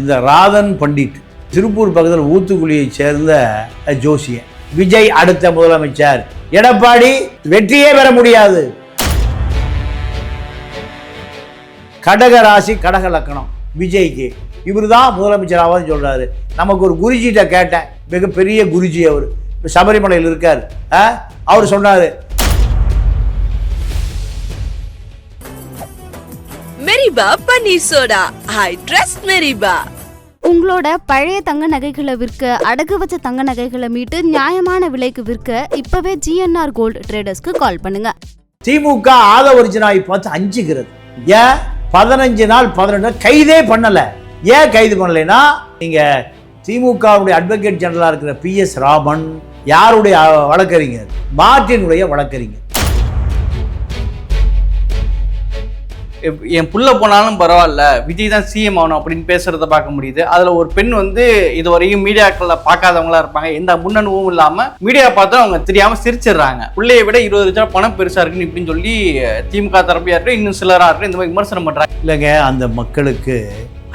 இந்த ராதன் பண்டிட் திருப்பூர் பக்கத்தில் ஊத்துக்குழியைச் சேர்ந்த ஜோசியன் விஜய் அடுத்த முதலமைச்சர். எடப்பாடி வெற்றியே பெற முடியாது. கடக ராசி கடக லக்கணம். விஜய்க்கு. இவர் தான் முதலமைச்சர் ஆவான்னு சொல்றாரு. நமக்கு ஒரு குருஜிகிட்ட கேட்டேன். மிகப்பெரிய குருஜி அவர். சபரிமலையில் இருக்கார். அவர் சொன்னார் மெரிபா பன்னீர் சோடா ஐ ட்ரஸ்ட் மெரிபா உங்களோட பழைய தங்க நகைகளை விற்க அடகு வச்ச தங்க நகைகளை மீட்டு நியாயமான விலைக்கு விற்க இப்பவே ஜிஎன்ஆர் கோல்டு ட்ரேடர்ஸ்க்கு கால் பண்ணுங்க. திமுக ஆதவரிஜனாவை பார்த்து அஞ்சுகிறது. ஏன்? பதினஞ்சு நாள் பதினெட்டு நாள் கைதே பண்ணல. ஏன் கைது பண்ணலைன்னா நீங்க திமுகவுடைய அட்வொகேட் ஜெனரலா இருக்கிற பி எஸ் ராமன் யாருடைய வழக்கறிஞர்? மார்ட்டினுடைய வழக்கறிஞர். என் புள்ள போனாலும் பரவாயில்ல விஜய் தான் சிஎம் ஆகணும் அப்படின்னு பேசுறத பார்க்க முடியுது. அதுல ஒரு பெண் வந்து இதுவரையும் மீடியாக்களில் பார்க்காதவங்களா இருப்பாங்க. எந்த முன்னணுவும் இல்லாம மீடியா பார்த்தா அவங்க தெரியாம சிரிச்சிடுறாங்க. பிள்ளைய விட இருபது லட்சம் பணம் பெருசா இருக்குன்னு இப்படின்னு சொல்லி திமுக தரப்பியா இருக்கட்டும் இன்னும் சிலரா இருக்கட்டும் இந்த மாதிரி விமர்சனம் பண்றாங்க. இல்லைங்க அந்த மக்களுக்கு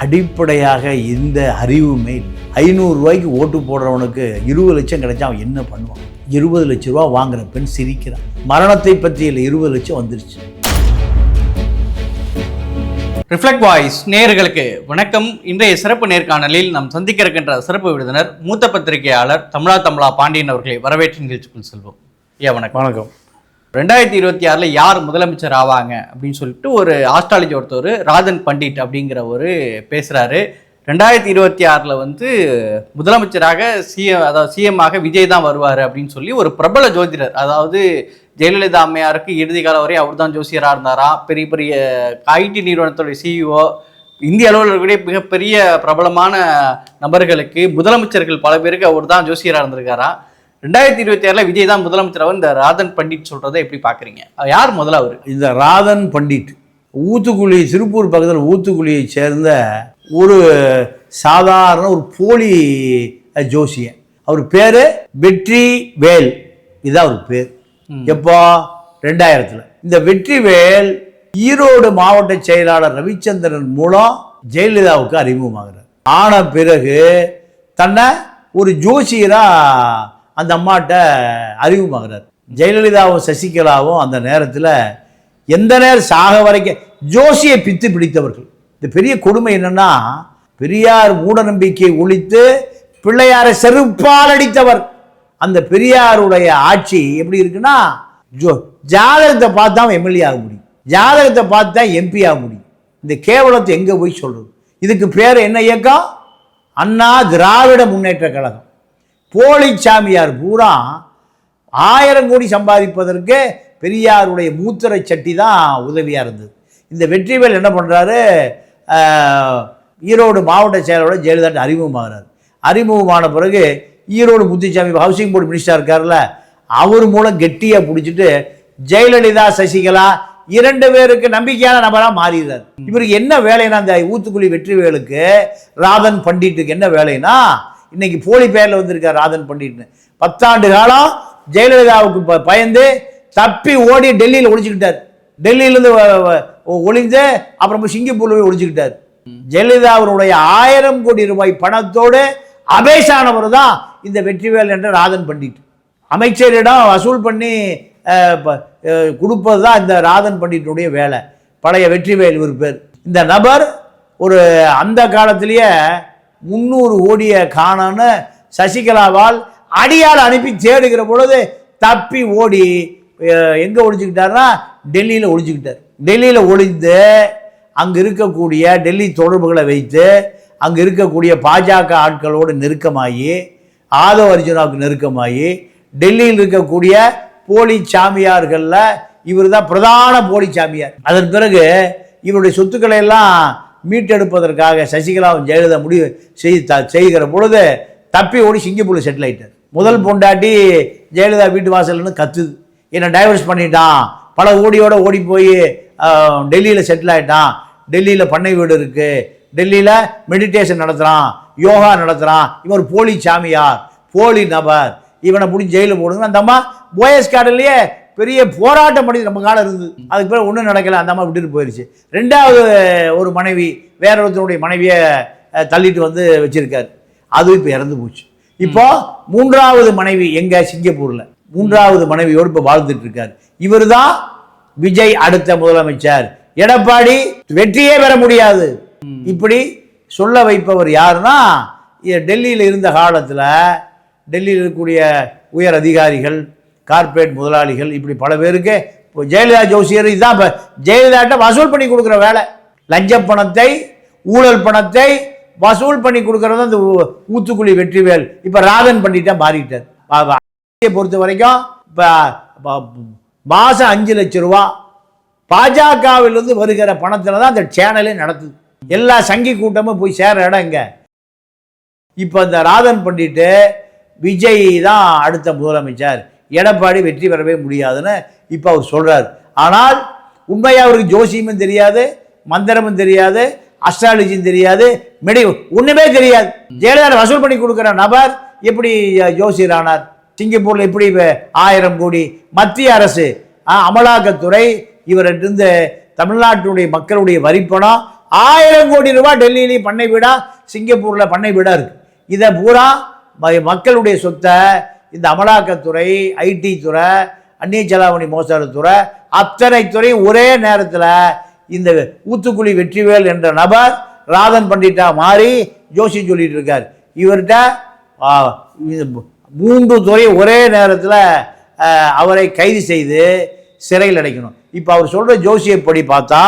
அடிப்படையாக எந்த அறிவுமே இல்லை. ஐநூறு ரூபாய்க்கு ஓட்டு போடுறவனுக்கு இருபது லட்சம் கிடைச்சா அவன் என்ன பண்ணுவான்? இருபது லட்ச ரூபா வாங்குற பெண் சிரிக்கிறான். மரணத்தை பற்றி இல்லை இருபது லட்சம் வந்துருச்சு. ரிஃப்ளெக்ட் வாய்ஸ் நேயர்களுக்கு வணக்கம். இன்றைய சிறப்பு நேர்காணலில் நாம் சந்திக்க இருக்கின்ற சிறப்பு விருந்தினர் மூத்த பத்திரிகையாளர் தமிழா தமிழா பாண்டியன் அவர்களை வரவேற்று நிகழ்ச்சிக்குள் செல்வோம். ஐயா வணக்கம். வணக்கம். ரெண்டாயிரத்தி இருபத்தி ஆறுல யார் முதலமைச்சர் ஆவாங்க அப்படின்னு சொல்லிட்டு ஒரு ஆஸ்ட்ராலஜி ஒருத்தர் ராஜன் பண்டிட் அப்படிங்கிற ஒரு பேசுறாரு. ரெண்டாயிரத்தி இருபத்தி ஆறுல வந்து முதலமைச்சராக சிஎம் அதாவது சிஎம்மாக விஜய் தான் வருவார் அப்படின்னு சொல்லி ஒரு பிரபல ஜோதிடர் அதாவது ஜெயலலிதா அம்மையாருக்கு இறுதி காலம் வரை அவர் தான் ஜோசியராக இருந்தாராம் பெரிய பெரிய ஐடி நிறுவனத்துடைய சிஇஓ இந்திய அளவில் இருக்கக்கூடிய மிகப்பெரிய பிரபலமான நபர்களுக்கு முதலமைச்சர்கள் பல பேருக்கு அவர் தான் ஜோசியராக இருந்திருக்காராம் ரெண்டாயிரத்தி இருபத்தி ஆறில் விஜய் தான் முதலமைச்சராக இந்த ராதன் பண்டிட் சொல்கிறத எப்படி பார்க்குறீங்க யார் முதல்ல அவர்? இந்த ராதன் பண்டிட் ஊத்துக்குழி திருப்பூர் பக்கத்தில் ஊத்துக்குழியை சேர்ந்த ஒரு சாதாரண ஒரு போலி ஜோசியன். அவர் பேர் வெற்றி வேல் இதுதான் அவர் பேர். எப்போ? ரெண்டாயிரத்தில். இந்த வெற்றிவேல் ஈரோடு மாவட்ட செயலாளர் ரவிச்சந்திரன் மூலம் ஜெயலலிதாவுக்கு அறிமுகமாகிறார். ஆன பிறகு தன்னை ஒரு ஜோசியரா அந்த அம்மாட்ட அறிமுகமாகிறார். ஜெயலலிதாவும் சசிகலாவும் அந்த நேரத்தில் எந்த நேரம் சாக வரைக்கும் ஜோசியை பித்து பிடித்தவர்கள். இந்த பெரிய கொடுமை என்னன்னா பெரியார் மூடநம்பிக்கை ஒழித்து பிள்ளையாரை செருப்பால் அடித்தவர். அந்த பெரியாருடைய ஆட்சி எப்படி இருக்குன்னா ஜோ ஜாதகத்தை பார்த்து தான் எம்எல்ஏ ஆக முடியும். ஜாதகத்தை பார்த்து தான் எம்பி ஆக முடியும். இந்த கேவலத்தை எங்கே போய் சொல்கிறது இதுக்கு பேர் என்ன இயக்கம்? அண்ணா திராவிட முன்னேற்ற கழகம். போலி சாமியார் பூரா ஆயிரம் கோடி சம்பாதிப்பதற்கு பெரியாருடைய மூத்திரை சட்டி தான் உதவியாக இருந்தது. இந்த வெற்றிவேல் என்ன பண்ணுறாரு ஈரோடு மாவட்ட செயலரோட ஜெயலலிதா அறிமுகமாகிறார். அறிமுகமான பிறகு Erode Muthusamy housing board minister இருக்கார்ல அவர் மூலம் கெட்டியாக பிடிச்சிட்டு ஜெயலலிதா சசிகலா இரண்டு பேருக்கு நம்பிக்கையான நபராக மாறிடுறார். இவருக்கு என்ன வேலைன்னா அந்த ஊத்துக்குழி வெற்றிவேலுக்கு ராதன் பண்டிட்டுக்கு என்ன வேலைன்னா இன்னைக்கு போலி பேரில் வந்திருக்கார் ராதன் பண்டிட்னு. பத்தாண்டு காலம் ஜெயலலிதாவுக்கு பயந்து தப்பி ஓடி டெல்லியில் ஒழிச்சுக்கிட்டார் டெல்லியிலேருந்து ஒளிந்து அப்புறம் சிங்கப்பூர்ல போய் ஒழிச்சுக்கிட்டார் ஜெயலலிதாவுடைய ஆயிரம் கோடி ரூபாய் பணத்தோடு அபேசானவர் தான் இந்த வெற்றிவேல் என்ற ராதன் பண்டிட். அமைச்சரிடம் வசூல் பண்ணி கொடுப்பது தான் இந்த ராதன் பண்டிட்டுடைய வேலை. பழைய வெற்றிவேல் ஒரு பேர். இந்த நபர் ஒரு அந்த காலத்திலேயே முந்நூறு கோடியை காணோன்னு சசிகலாவால் அடியால் அனுப்பி தேடுகிற பொழுது தப்பி ஓடி எங்கே எங்க டெல்லியில் ஒழிஞ்சுக்கிட்டார் டெல்லியில் ஒளிந்து அங்கே இருக்கக்கூடிய டெல்லி தொடர்புகளை வைத்து அங்கே இருக்கக்கூடிய பாஜக ஆட்களோடு நெருக்கமாகி ஆதவ அர்ஜுனாவுக்கு நெருக்கமாகி டெல்லியில் இருக்கக்கூடிய போலி சாமியார்களில் இவர் தான் பிரதான போலி சாமியார். அதன் பிறகு இவருடைய சொத்துக்களை எல்லாம் மீட்டெடுப்பதற்காக சசிகலாவும் ஜெயலலிதா முடிவு செய்து த- செய்கிற பொழுது தப்பி ஓடி சிங்கப்பூரில் செட்டில் ஆகிட்டார் முதல் பொண்டாட்டி ஜெயலலிதா வீட்டு வாசல்னு கத்துது. என்னை டைவர்ஸ் பண்ணிட்டான். பல ஓடியோட ஓடி போய் டெல்லியில் செட்டில் ஆயிட்டான். டெல்லியில் பண்ணை வீடு இருக்குது டெல்லியில் மெடிடேஷன் நடத்துகிறான் யோகா நடத்துகிறான் இவன் ஒரு போலி சாமியார் போலி நபர். இவனை பிடிச்சி ஜெயிலில் போடுங்க. அந்த அம்மா போயஸ் கார்டன்லேயே பெரிய போராட்டம் பண்ணி நம்ம காலம் இருந்தது அதுக்கு பிறகு ஒன்றும் நடக்கல. அந்த அம்மா விட்டுட்டு போயிடுச்சு ரெண்டாவது ஒரு மனைவி வேற ஒருத்தருடைய மனைவியை தள்ளிட்டு வந்து வச்சிருக்காரு. அது இப்போ இறந்து போச்சு. இப்போ மூன்றாவது மனைவி எங்கே? சிங்கப்பூரில். மூன்றாவது மனைவியோடு இப்போ வாழ்ந்துட்டு இருக்காரு. இவர் தான் விஜய் அடுத்த முதலமைச்சர். எடப்பாடி வெற்றியே பெற முடியாது. இப்படி சொல்ல வைப்பவர் யாருன்னா டெல்லியில் இருந்த காலத்தில் டெல்லியில் இருக்கக்கூடிய உயர் அதிகாரிகள் கார்ப்பரேட் முதலாளிகள் இப்படி பல பேருக்கு இப்போ ஜெயலலிதா ஜோசியர் இதுதான் இப்போ ஜெயலலிதாட்ட வசூல் பண்ணி கொடுக்குற வேலை. லஞ்ச பணத்தை ஊழல் பணத்தை வசூல் பண்ணி கொடுக்குறது அந்த ஊ- ஊத்துக்குழி வெற்றிவேல். இப்போ ராதன் பண்ணிட்டா மாறிட்டார் பொறுத்த வரைக்கும் இப்போ மாதம் அஞ்சு லட்ச ரூபா பாஜகவிலிருந்து வருகிற பணத்தில் தான் அந்த சேனலே நடத்துது. எல்லா சங்கி கூட்டமும் போய் சேர இடம் இங்கே இப்போ இந்த ராதன் பண்டிட்டு விஜய் தான் அடுத்த முதலமைச்சர். எடப்பாடி வெற்றி பெறவே முடியாதுன்னு இப்போ அவர் சொல்கிறார் ஆனால் உண்மையாக அவருக்கு ஜோசியமும் தெரியாது மந்திரமும் தெரியாது அஸ்ட்ராலஜியும் தெரியாது மெடி ஒன்றுமே தெரியாது. ஜெயலலிதா வசூல் பண்ணி கொடுக்குற நபர் எப்படி அஹ், ஜோசியர் ஆனார் எப்படி ஆயிரம் கோடி மத்திய அரசு அமலாக்கத்துறை இவர்கிட்ட தமிழ்நாட்டுடைய மக்களுடைய வரிப்பணம் ஆயிரம் கோடி ரூபாய் டெல்லியிலேயும் பண்ணை வீடாக சிங்கப்பூரில் பண்ணை வீடாக இருக்குது இதை பூரா ம- மக்களுடைய சொத்தை இந்த அமலாக்கத்துறை ஐடி துறை அந்நிய செலாவணி மோசடித்துறை அத்தனை துறையும் ஒரே நேரத்தில் இந்த ஊத்துக்குழி வெற்றிவேல் என்ற நபர் ராதன் பண்டிட்டா மாறி ஜோசி சொல்லிட்டு இருக்கார். இவர்கிட்ட மூன்று துறை ஒரே நேரத்தில் அவரை கைது செய்து சிறையில் அடைக்கணும். இப்போ அவர் சொல்கிற ஜோசியப்படி பார்த்தா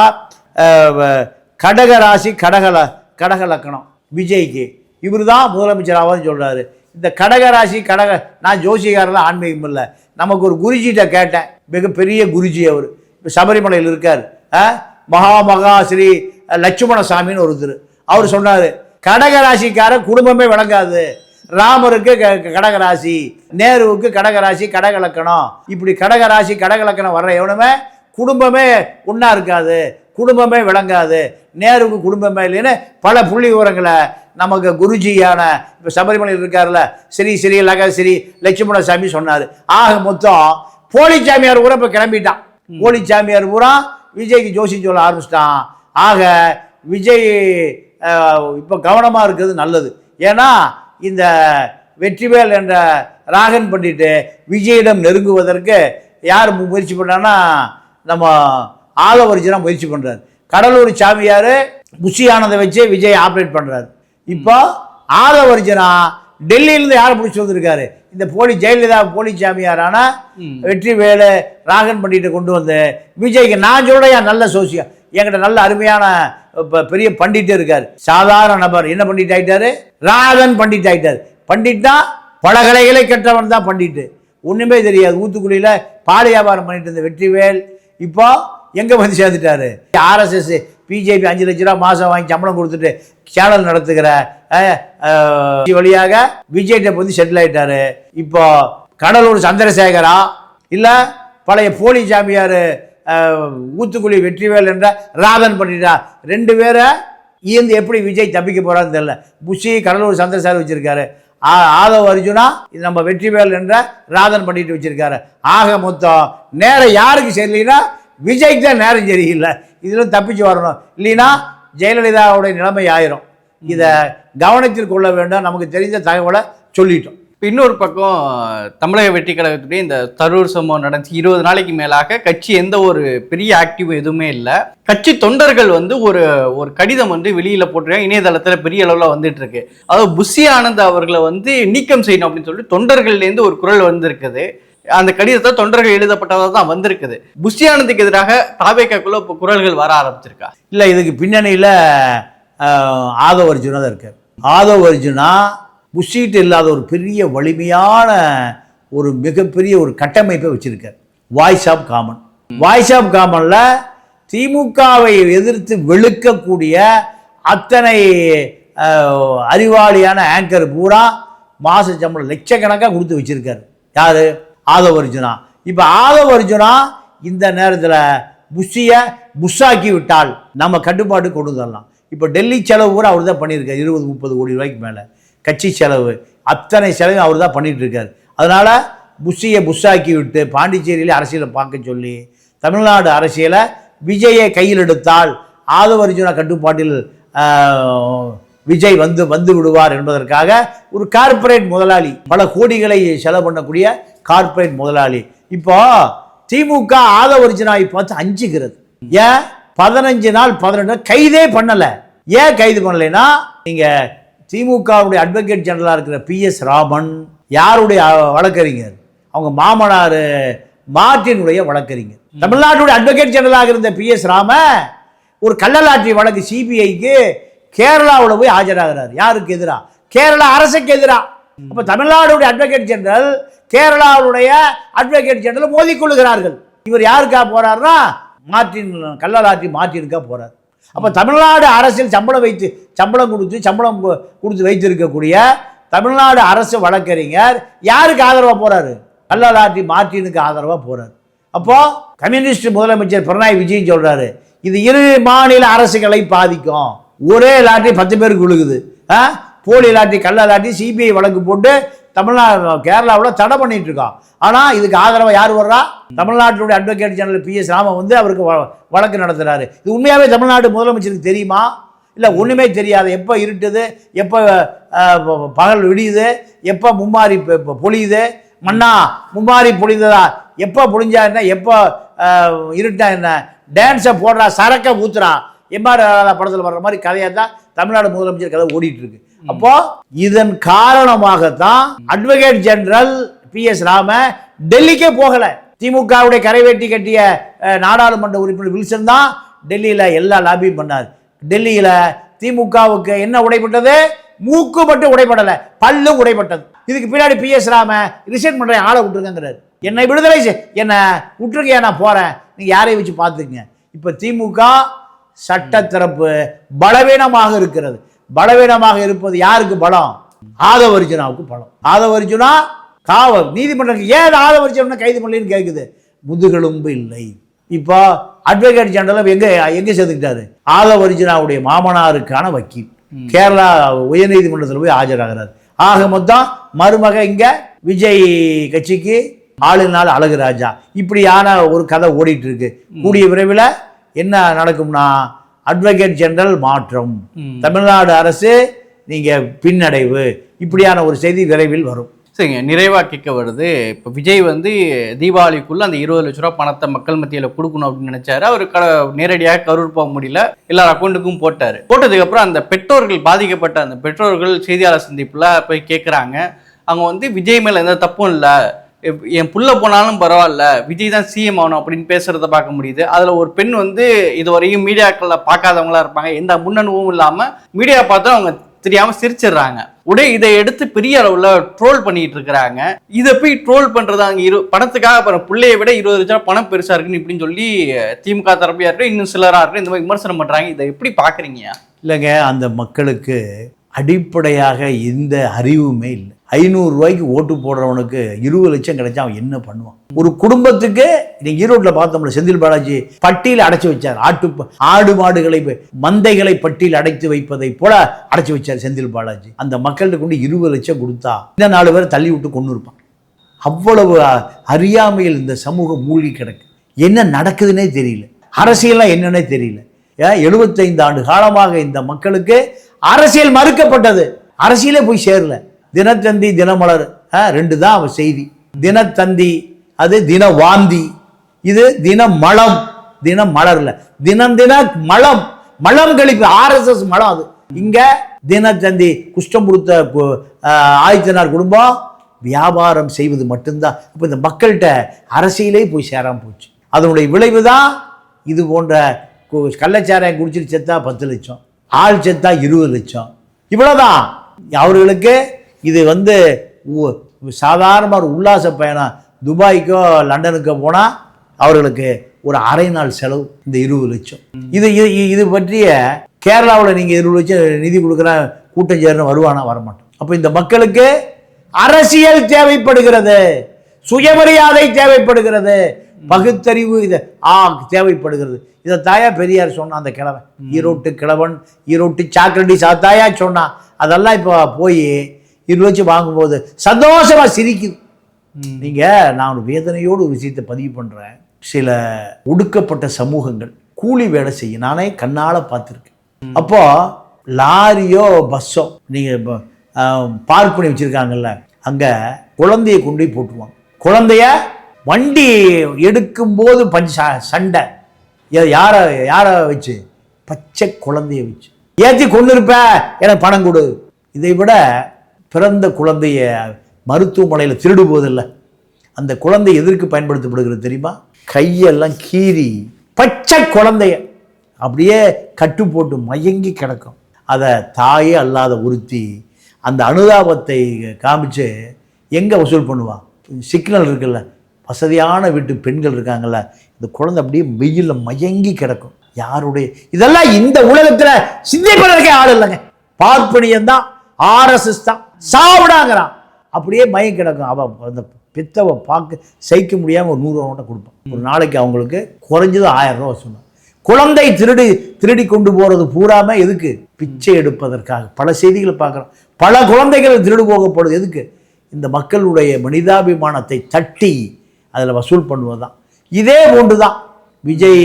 வ- கடக ராசி கடகல கடக லக்கணம் விஜய்க்கு. இவர் தான் முதலமைச்சராகவும் சொல்கிறாரு இந்த கடகராசி கடக நான் ஜோசியக்காரெல்லாம் ஆன்மீகம் இல்லை. நமக்கு ஒரு குருஜிகிட்ட கேட்டேன். மிகப்பெரிய குருஜி அவர். இப்போ சபரிமலையில் இருக்கார். மகா மகா ஸ்ரீ லட்சுமண சாமின்னு ஒருத்தர். அவர் சொன்னார் கடகராசிக்கார குடும்பமே விளங்காது. ராமருக்கு க- க- கடகராசி நேருவுக்கு கடகராசி கடகலக்கணம். இப்படி கடகராசி கடகலக்கணம் வர்ற எவனுமே குடும்பமே ஒன்றா இருக்காது குடும்பமே விளங்காது. நேருக்கு குடும்பமே இல்லைன்னு பல புள்ளி விவரங்களை நமக்கு குருஜியான இப்போ சபரிமலையில் இருக்கார்ல ஸ்ரீ ஸ்ரீ லக ஸ்ரீ லட்சுமண சாமி சொன்னார். ஆக மொத்தம் போலி சாமியார் பூரா இப்போ கிளம்பிட்டான். போலி சாமியார் பூரா விஜய்க்கு ஜோசி சொல்ல ஆரம்பிச்சிட்டான். ஆக விஜய் இப்போ கவனமாக இருக்கிறது நல்லது. ஏன்னா இந்த வெற்றிவேல் என்ற ராகன் பண்டிட்டு விஜயிடம் நெருங்குவதற்கு யார் முயற்சி பண்ணான்னா நம்ம ஆலவரிஜனா முயற்சி பண்ணுறாரு கடலூர் சாமியார் புஷியானதை வச்சு விஜய் ஆப்ரேட் பண்ணுறாரு இப்போ ஆலவரிஜனா டெல்லியிலேருந்து யாரை பிடிச்சி வந்திருக்காரு? இந்த போலி ஜெயலலிதா போலி சாமியாரான வெற்றி வேலு ராகன் பண்டிட்டை கொண்டு வந்து விஜய்க்கு நான் சொல்கிறேன் நல்ல சோசியம் என்கிட்ட நல்ல அருமையான இப்ப பெரிய பண்டிட்டு இருக்கார். சாதாரண நபர். என்ன பண்டிட் ஆயிட்டாரு? ராகன் பண்டிட் ஆயிட்டார். பண்டிட்னா பல கலைகளை கற்றவன் தான் பண்டிட்டு. ஒண்ணுமே தெரியாது. ஊத்துக்குழியில பால் வியாபாரம் பண்ணிட்டு இருந்த வெற்றிவேல் இப்போ எங்கே வந்து சேர்ந்துட்டாரு? ஆர்எஸ்எஸ் பிஜேபி அஞ்சு லட்ச ரூபா மாதம் வாங்கி சம்பளம் கொடுத்துட்டு சேனல் நடத்துகிற அஹ், விஜய் வழியாக வந்து செட்டில் ஆகிட்டாரு இப்போ கடலூர் சந்திரசேகரா இல்லை பழைய போலி சாமியார் ஊத்துக்குழி வெற்றிவேல் என்ற ராதன் பண்ணிட்டா. ரெண்டு பேரை இருந்து எப்படி விஜய் தப்பிக்க போகிறான்னு தெரியல. புஷி கடலூர் சந்திரசேகர் வச்சுருக்காரு. ஆதவ அர்ஜுனா இது நம்ம வெற்றிவேல் என்ற ராதன் பண்ணிட்டு வச்சிருக்காரு. ஆக மொத்தம் நேரம் யாருக்கு சரியில்லைன்னா விஜய்க்கு தான் நேரம் சரியில்லை இதில் தப்பிச்சு வரணும். இல்லைன்னா ஜெயலலிதாவுடைய நிலைமை ஆயிரும். இதை கவனத்தில் கொள்ள வேண்டும். நமக்கு தெரிந்த தகவலை சொல்லிட்டோம். இன்னொரு பக்கம் தமிழக வெற்றி கழகத்துடைய இந்த தரூர் சம்பவம் நடந்துச்சு இருபது நாளைக்கு மேலாக கட்சி எந்த ஒரு பெரிய ஆக்டிவ் எதுவுமே இல்லை. கட்சி தொண்டர்கள் வந்து ஒரு ஒரு கடிதம் வந்து வெளியில போட்டிருக்காங்க. இணையதளத்துல பெரிய அளவில் வந்துட்டு இருக்கு. அதாவது புஷி ஆனந்த் அவர்களை வந்து நீக்கம் செய்யணும் அப்படின்னு சொல்லிட்டு தொண்டர்கள்லேருந்து ஒரு குரல் வந்திருக்குது. அந்த கடிதத்தை தொண்டர்கள் எழுதப்பட்டதாக தான் வந்திருக்குது. புஷி ஆனந்துக்கு எதிராக தாவேக்காக்குள்ள இப்போ குரல்கள் வர ஆரம்பிச்சிருக்கா? இல்லை இதுக்கு பின்னணியில் ஆதவ அர்ஜுனா தான் இருக்கு ஆதவ அர்ஜுனா புஷீட்டு இல்லாத ஒரு பெரிய வலிமையான ஒரு மிகப்பெரிய ஒரு கட்டமைப்பை வச்சுருக்கார். Voice of common voice of காமனில் திமுகவை எதிர்த்து வெளுக்கக்கூடிய அத்தனை அறிவாளியான ஆங்கர் பூரா மாத சம்பளம் லட்சக்கணக்காக கொடுத்து வச்சிருக்காரு. யார்? ஆதவ அர்ஜுனா இப்போ ஆதவ அர்ஜுனா இந்த நேரத்தில் புஷியை புஷ்ஷாக்கி விட்டால் நம்ம கட்டுப்பாடு கொண்டு வரலாம். இப்போ டெல்லி செலவு கூட அவர் தான் பண்ணியிருக்காரு. இருபது முப்பது கோடி ரூபாய்க்கு மேலே. கட்சி செலவு. அத்தனை செலவையும் அவர் தான் பண்ணிட்டு அதனால் அதனால புஷியை புஷாக்கி விட்டு பாண்டிச்சேரியில் அரசியலை பார்க்க சொல்லி தமிழ்நாடு அரசியலை விஜயை கையில் எடுத்தால் ஆதவ அர்ஜுனா கட்டுப்பாட்டில் விஜய் வந்து வந்து விடுவார் என்பதற்காக ஒரு கார்ப்பரேட் முதலாளி பல கோடிகளை செலவு பண்ணக்கூடிய கார்ப்பரேட் முதலாளி. இப்போ திமுக ஆதவரிஜனாவை பார்த்து அஞ்சுகிறது. ஏன்? பதினஞ்சு நாள் பதினெட்டு நாள் கைதே பண்ணலை. ஏன் கைது பண்ணலைன்னா நீங்கள் திமுகவுடைய அட்வொகேட் ஜெனரலாக இருக்கிற பி எஸ் ராமன் யாருடைய வழக்கறிஞர்? அவங்க மாமனார் மார்ட்டினுடைய வழக்கறிஞர். தமிழ்நாட்டுடைய அட்வொகேட் ஜெனரலாக இருந்த பி எஸ் ராம ஒரு கள்ளலாற்றி வழக்கு சிபிஐக்கு கேரளாவில் போய் ஆஜராகிறார். யாருக்கு எதிரா? கேரளா அரசுக்கு எதிரா. அப்ப தமிழ்நாடுடைய அட்வொகேட் ஜெனரல் கேரளாவுடைய அட்வொகேட் ஜெனரல் மோதிக்கொள்ளுகிறார்கள் இவர் யாருக்கா போறாருன்னா மார்ட்டின் கள்ளலாற்றி மார்ட்டினுக்கா போறார். அப்போ தமிழ்நாடு அரசில் சம்பளம் வைத்து சம்பளம் கொடுத்து சம்பளம் கொடுத்து வைத்திருக்கக்கூடிய தமிழ்நாடு அரசு வழக்கறிஞர் யாருக்கு ஆதரவாக போகிறாரு கள்ளலாற்றி மார்ட்டினுக்கு ஆதரவாக போகிறார் அப்போது கம்யூனிஸ்ட் முதலமைச்சர் பினராயி விஜயன் சொல்கிறாரு இது இரு மாநில அரசுகளை பாதிக்கும். ஒரே லாட்டரி பத்து பேருக்கு விழுகுது. ஆ? போலி லாட்டரி கள்ள லாட்டரி சிபிஐ வழக்கு போட்டு தமிழ்நாடு கேரளாவில் தடை பண்ணிட்டு இருக்கான். ஆனால் இதுக்கு ஆதரவாக யார் வர்றா? தமிழ்நாட்டினுடைய advocate general P S Rama வந்து அவருக்கு வ- வழக்கு நடத்துறாரு. இது உண்மையாகவே தமிழ்நாடு முதலமைச்சருக்கு தெரியுமா? இல்லை ஒன்றுமே தெரியாது. எப்போ இருட்டுது? எப்போ பகல் விடியுது? எப்போ மும்மாரி பொழியுது? மண்ணா மும்மாரி பொழிந்ததா? எப்போ பொழிஞ்சா என்ன? எப்போ இருட்டா என்ன? டான்ஸை போடுறா சரக்கை ஊத்துறா. எம்ஆர் படத்தில் வர்ற மாதிரி கதையாக தான் தமிழ்நாடு முதலமைச்சர் கதை ஓடிட்டு இருக்கு. அப்போ இதன் காரணமாகத்தான் advocate general P S Rama டெல்லிக்கே போகல. திமுகவுடைய கரைவேட்டி கட்டிய நாடாளுமன்ற உறுப்பினர் வில்சன் தான் டெல்லியில் எல்லா லாபியும் பண்ணார். டெல்லியில் திமுகவுக்கு என்ன உடைப்பட்டது? மூக்கு மட்டும் உடைப்படலை பல்லு உடைப்பட்டது. இதுக்கு பின்னாடி பி எஸ் ராம ரிசைன் பண்ணுற ஆளை விட்டுருக்கங்கிறார். என்னை விடுதலை என்னை விட்டுருக்கையா நான் போகிறேன் நீங்கள் யாரையும் வச்சு பார்த்துக்குங்க. இப்போ திமுக சட்டத்தரப்பு பலவீனமாக இருக்கிறது. பலவீனமாக இருப்பது யாருக்கு பலம்? ஆதவர்ஜுனாவுக்கு பலம். ஆதவர்ஜுனா காவல். நீதிமன்றம் ஏன் ஆதவர்ஜுனா கைது பண்ணலன்னு கேட்குது முதுகெலும்பு இல்லை. இப்போ அட்வொகேட் ஜெனரல் எங்க எங்க சேர்த்துக்கிட்டாரு ஆதவர்ஜுனாவுடைய மாமனாருக்கான வக்கீல். கேரளா உயர்நீதிமன்றத்தில் போய் ஆஜராகிறார். ஆக மொத்தம் மருமக இங்க விஜய் கட்சிக்கு ஆளுநாள் அழகுராஜா இப்படியான ஒரு கதை ஓடிட்டு இருக்கு. கூடிய விரைவில் என்ன நடக்கும்னா அட்வொகேட் ஜெனரல் மாற்றம். தமிழ்நாடு அரசு நீங்க பின்னடைவு. இப்படியான ஒரு செய்தி விரைவில் வரும். சரிங்க நிறைவா கேட்க வருது. இப்போ விஜய் வந்து தீபாவளிக்குள்ள அந்த இருபது லட்ச ரூபா பணத்தை மக்கள் மத்தியில கொடுக்கணும் அப்படின்னு நினைச்சாரு. அவர் க நேரடியாக கரூர் போக முடியல. எல்லார் அக்கௌண்ட்டுக்கும் போட்டாரு. போட்டதுக்கு அப்புறம் அந்த பெற்றோர்கள் பாதிக்கப்பட்ட அந்த பெற்றோர்கள் செய்தியாளர் சந்திப்புல போய் கேட்குறாங்க அவங்க வந்து விஜய் மேல எந்த தப்பும் இல்லை. என் புள்ள போனாலும் பரவாயில்ல விஜய் தான் சிஎம் ஆகணும் அப்படின்னு பேசுகிறத பார்க்க முடியுது. அதுல ஒரு பெண் வந்து இதுவரையும் மீடியாக்களில் பார்க்காதவங்களா இருப்பாங்க. எந்த முன்னணுவும் இல்லாம மீடியா பார்த்து அவங்க தெரியாம சிரிச்சிடுறாங்க. உடனே இதை எடுத்து பெரிய அளவுல ட்ரோல் பண்ணிட்டு இருக்கிறாங்க. இதை போய் ட்ரோல் பண்றது அங்கே இரு பணத்துக்காக அப்புறம் பிள்ளையை விட இருபது லட்சம் பணம் பெருசா இருக்குன்னு இப்படின்னு சொல்லி திமுக தரப்பியா இருக்கட்டும் இன்னும் சிலராக இருக்கட்டும் இந்த மாதிரி விமர்சனம் பண்றாங்க. இதை எப்படி பாக்குறீங்க இல்லைங்க அந்த மக்களுக்கு அடிப்படையாக எந்த அறிவுமே இல்லை. ஐநூறுரூவாய்க்கு ஓட்டு போடுறவனுக்கு இருபது லட்சம் கிடைச்சா அவன் என்ன பண்ணுவான்? ஒரு குடும்பத்துக்கு நீங்க ஈரோட்டில் பார்த்தோம்ல செந்தில் பாலாஜி பட்டியல் அடைச்சி வச்சார். ஆட்டு ஆடு மாடுகளை மந்தைகளை பட்டியல் அடைத்து வைப்பதை போல அடைச்சி வச்சார் செந்தில் பாலாஜி. அந்த மக்கள்கிட்ட கொண்டு இருபது லட்சம் கொடுத்தா இந்த நாலு பேர் தள்ளி விட்டு கொண்டு இருப்பான். அவ்வளவு அறியாமையில் இந்த சமூகம் மூழ்கி கிடக்கு. என்ன நடக்குதுன்னே தெரியல. அரசியல்லாம் என்னன்னே தெரியல. ஏன் எழுபத்தைந்து ஆண்டு காலமாக இந்த மக்களுக்கு அரசியல் மறுக்கப்பட்டது. அரசியலே போய் சேரல. தினத்தந்தி தினமலர் ஆ, ரெண்டு தான் அவன் செய்தி. தினத்தந்தி அது தின வாந்தி இது தினமளம் தினம் மலர்ல தினம் தின மலம். மலம் கழிப்பு ஆர்எஸ்எஸ் மலம் அது. இங்க தினத்தந்தி குஷ்டம் கொடுத்த ஆதித்தனார் குடும்பம் வியாபாரம் செய்வது மட்டும்தான். இப்போ இந்த மக்கள்கிட்ட அரசியலே போய் சேராம போச்சு. அதனுடைய விளைவு தான் இது போன்ற கு- கள்ளச்சாராயம் குடிச்சிட்டு செத்தா பத்து லட்சம். ஆள் செத்தா இருபது லட்சம். இவ்வளோதான் அவர்களுக்கு இது வந்து சாதாரணமாக ஒரு உல்லாச பயணம். துபாய்க்கோ லண்டனுக்கோ போனால் அவர்களுக்கு ஒரு அரை நாள் செலவு இந்த இருபது லட்சம். இது இது இது பற்றிய கேரளாவில் நீங்கள் இருபது லட்சம் நிதி கொடுக்குற கூட்டம் சேரணும் வருவானா? வரமாட்டோம் அப்போ இந்த மக்களுக்கு அரசியல் தேவைப்படுகிறது. சுயமரியாதை தேவைப்படுகிறது. பகுத்தறிவு இது ஆ தேவைப்படுகிறது. இதை தாயா பெரியார் சொன்னான் அந்த கிழவன். ஈரோட்டு கிழவன் ஈரோட்டு சாக்கரடி சாத்தாயா சொன்னான். அதெல்லாம் இப்போ போய் இருபது லட்சம் வாங்கும்போது சந்தோஷமா சிரிக்குது. நீங்க நான் ஒரு வேதனையோடு ஒரு விஷயத்தை பதிவு பண்றேன். சில ஒடுக்கப்பட்ட சமூகங்கள் கூலி வேலை செய்ய நானே கண்ணால பார்த்துருக்கேன். அப்போ லாரியோ பஸ்ஸோ நீங்கள் பார்க் பண்ணி வச்சுருக்காங்கல்ல அங்கே குழந்தைய கொண்டு போய் போட்டுருவாங்க. குழந்தைய வண்டி எடுக்கும்போது பஞ்ச ச- சண்டை. யாரை யாரை வச்சு? பச்சை குழந்தைய வச்சு. ஏற்றி கொண்டு இருப்ப எனக்கு பணம் கொடு. இதை விட பிறந்த குழந்தைய மருத்துவமனையில் திருடு போதில்லை அந்த குழந்தை எதற்கு பயன்படுத்தப்படுகிறது தெரியுமா? கையெல்லாம் கீறி பச்சை குழந்தைய அப்படியே கட்டு போட்டு மயங்கி கிடக்கும். அதை தாயே அல்லாத உறுத்தி அந்த அனுதாபத்தை காமிச்சு எங்கே வசூல் பண்ணுவான் சிக்னல் இருக்குல்ல வசதியான வீட்டு பெண்கள் இருக்காங்கல்ல இந்த குழந்தை அப்படியே வெயிலில் மயங்கி கிடக்கும். யாருடைய இதெல்லாம் இந்த உலகத்தில் சிந்திப்பதற்கே ஆள் இல்லைங்க. பார்ப்பனியம் தான் ஆர்எஸ்எஸ் தான் சாப்பிடாங்கிறான் அப்படியே மயம் கிடக்கும். அவ அந்த பித்தவை பார்க்க சகிக்க முடியாமல் ஒரு நூறுரூவா நோட்டை கொடுப்பான். ஒரு நாளைக்கு அவங்களுக்கு குறைஞ்சது ஆயிரம் ரூபா சொன்னான் குழந்தை திருடி திருடி கொண்டு போகிறது பூராம எதுக்கு? பிச்சை எடுப்பதற்காக. பல செய்திகளை பார்க்குறோம். பல குழந்தைகள் திருடு போகப்படுது. எதுக்கு? இந்த மக்களுடைய மனிதாபிமானத்தை தட்டி அதில் வசூல் பண்ணுவதுதான் இதே போன்று தான் விஜய்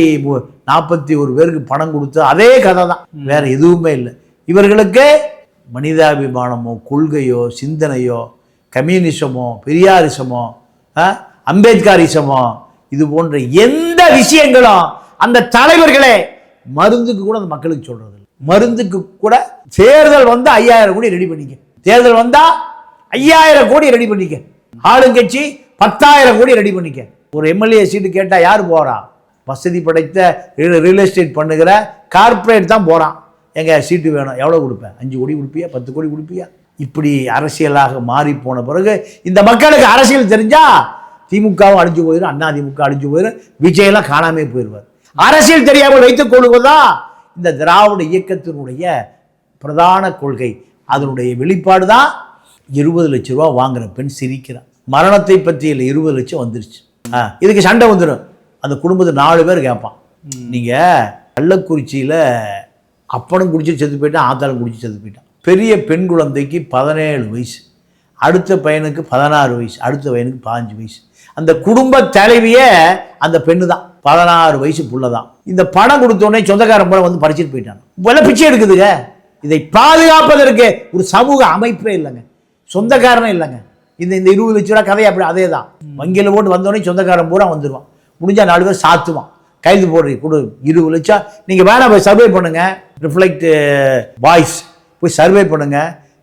நாற்பத்தி ஒரு பேருக்கு பணம் கொடுத்து அதே கதை தான். வேற எதுவுமே இல்லை. இவர்களுக்கு மனிதாபிமானமோ கொள்கையோ சிந்தனையோ கம்யூனிசமோ பெரியாரிசமோ ஆ, அம்பேத்கரிசமோ இது போன்ற எந்த விஷயங்களும் அந்த தலைவர்களே மருந்துக்கு கூட அந்த மக்களுக்கு சொல்றது இல்ல. மருந்துக்கு கூட தேர்தல் வந்தா ஐயாயிரம் கோடி ரெடி பண்ணிக்க. தேர்தல் வந்தா ஐயாயிரம் கோடி ரெடி பண்ணிக்க. ஆளுங்கட்சி பத்தாயிரம் கோடி ரெடி பண்ணிக்க. ஒரு எம்எல்ஏ சீட்டு கேட்டால் யார் போகிறான் வசதி படைத்த ரியல் எஸ்டேட் பண்ணுகிற கார்ப்பரேட் தான் போகிறான் எங்கள் சீட்டு வேணும். எவ்வளோ கொடுப்பேன்? அஞ்சு கோடி கொடுப்பியா? பத்து கோடி கொடுப்பியா? இப்படி அரசியலாக மாறி போன பிறகு இந்த மக்களுக்கு அரசியல் தெரிஞ்சால் திமுகவும் அழிஞ்சு போயிடும் அண்ணா திமுக அழிஞ்சு போயிடும் விஜயெல்லாம் காணாமே போயிடுவார். அரசியல் தெரியாமல் வைத்துக் கொள்வதுதான் இந்த திராவிட இயக்கத்தினுடைய பிரதான கொள்கை. அதனுடைய வெளிப்பாடு தான் இருபது லட்ச ரூபா வாங்குற பெண் சிரிக்கிறான் மரணத்தை பற்றியில் இருபது லட்சம் வந்துருச்சு. ஆ, இதுக்கு சண்டை வந்துடும் அந்த குடும்பத்தில் நாலு பேர் கேட்பான். நீங்கள் கள்ளக்குறிச்சியில் அப்பனும் குடிச்சு செத்து போயிட்டான் ஆத்தாலும் குடிச்சு செத்து போயிட்டான். பெரிய பெண் குழந்தைக்கு பதினேழு வயசு. அடுத்த பையனுக்கு பதினாறு வயசு அடுத்த பையனுக்கு பாஞ்சு வயசு. அந்த குடும்ப தலைவியே அந்த பெண்ணு தான் பதினாறு வயசு புள்ள தான் இந்த பணம் கொடுத்த உடனே சொந்தக்காரன் போல வந்து பறிச்சுட்டு போயிட்டான். வில பிச்சை எடுக்குதுங்க. இதை பாதுகாப்பதற்கு ஒரு சமூக அமைப்பே இல்லைங்க. சொந்தக்காரனே இல்லைங்க. இந்த இந்த இருபது லட்ச ரூபா கதை அப்படி அதே தான் வங்கியில் போட்டு வந்தோடனே சொந்தக்காரன் பூரா வந்துடுவான் முடிஞ்சா நாலு பேர் சாத்துவான். கைது போடுறீங்க கொடு இருபது லட்சம். நீங்கள் வேணா போய் சர்வே பண்ணுங்க. ரிஃப்ளெக்ட் வாய்ஸ் போய் சர்வே பண்ணுங்க.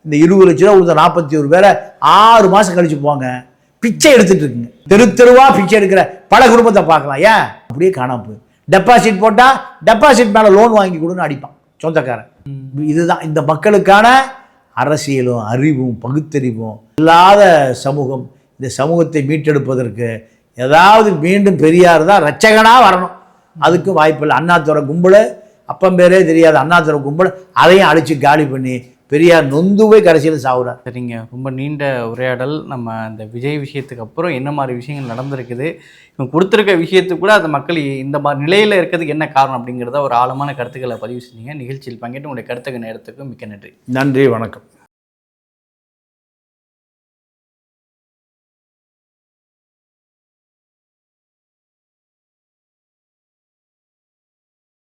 இந்த இருபது லட்ச ரூபா கொடுத்த நாற்பத்தி ஒரு பேரை ஆறு மாதம் கழிச்சு போங்க. பிச்சை எடுத்துட்டு இருக்குங்க. தெரு தெருவா பிச்சை எடுக்கிற பல குடும்பத்தை பார்க்கலாம். ஏன்? அப்படியே காணாம போய் டெபாசிட் போட்டால் டெபாசிட் மேலே லோன் வாங்கி கொடுன்னு அடிப்பான். சொந்தக்காரன். இதுதான் இந்த மக்களுக்கான அரசியலும் அறிவும் பகுத்தறிவும் இல்லாத சமூகம். இந்த சமூகத்தை மீட்டெடுப்பதற்கு ஏதாவது மீண்டும் பெரியார் தான் ரச்சகனாக வரணும். அதுக்கு வாய்ப்பில்லை. அண்ணாதுரை கும்பல் அப்பம் பேரே தெரியாது. அண்ணாதுரை கும்பல் அதையும் அழிச்சு காலி பண்ணி பெரியார் நொந்து போய் கடைசியில் சாவுறார். சரிங்க. ரொம்ப நீண்ட உரையாடல். நம்ம அந்த விஜய் விஷயத்துக்கு அப்புறம் என்ன மாதிரி விஷயங்கள் நடந்திருக்குது? இவங்க கொடுத்துருக்க விஷயத்துக்கு கூட அந்த மக்கள் இந்த மாதிரி நிலையில் இருக்கிறதுக்கு என்ன காரணம் அப்படிங்கிறத ஒரு ஆழமான கருத்துக்களை பதிவு செஞ்சீங்க. நிகழ்ச்சியில் பங்கேற்று உங்களுடைய கருத்துக்கு நேரத்துக்கு மிக்க நன்றி. நன்றி வணக்கம்.